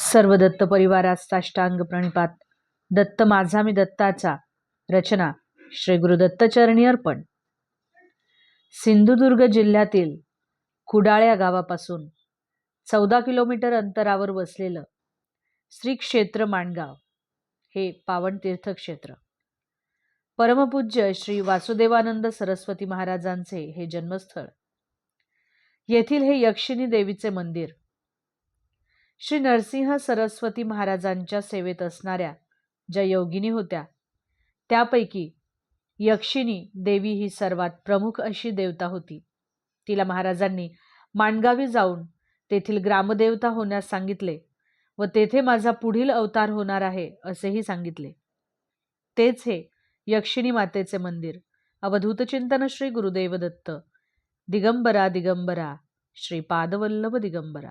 सर्व दत्त परिवारास साष्टांग प्रणिपात. दत्त माझा मी दत्ताचा. रचना श्री गुरुदत्तचरणी अर्पण. सिंधुदुर्ग जिल्ह्यातील कुडाळ्या गावापासून चौदा किलोमीटर अंतरावर वसलेलं श्री क्षेत्र माणगाव हे पावन तीर्थक्षेत्र. परमपूज्य श्री वासुदेवानंद सरस्वती महाराजांचे हे जन्मस्थळ. येथील हे यक्षिणी देवीचे मंदिर श्री नरसिंह सरस्वती महाराजांच्या सेवेत असणाऱ्या ज्या योगिनी होत्या त्यापैकी यक्षिणी देवी ही सर्वात प्रमुख अशी देवता होती. तिला महाराजांनी माणगावी जाऊन तेथील ग्रामदेवता होण्यास सांगितले व तेथे माझा पुढील अवतार होणार आहे असेही सांगितले. तेच हे यक्षिणी मातेचे मंदिर. अवधूत चिंतन श्री गुरुदेव दत्त दिगंबरा दिगंबरा. श्री पादवल्लभ दिगंबरा.